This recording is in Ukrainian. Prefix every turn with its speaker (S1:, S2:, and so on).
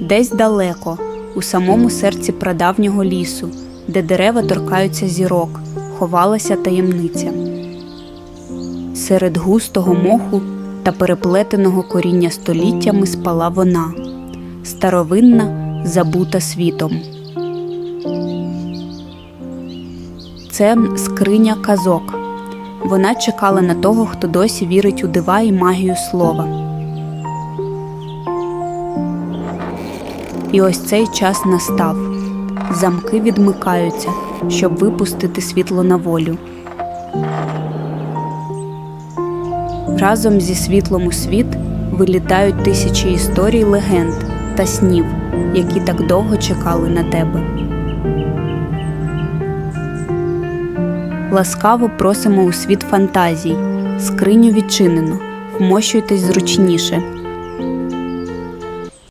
S1: Десь далеко, у самому серці прадавнього лісу, де дерева торкаються зірок, ховалася таємниця. Серед густого моху та переплетеного коріння століттями спала вона, старовинна, забута світом. Це скриня казок. Вона чекала на того, хто досі вірить у дива і магію слова. І ось цей час настав. Замки відмикаються, щоб випустити світло на волю. Разом зі світлом у світ вилітають тисячі історій, легенд та снів, які так довго чекали на тебе. Ласкаво просимо у світ фантазій, скриню відчинено, вмощуйтесь зручніше,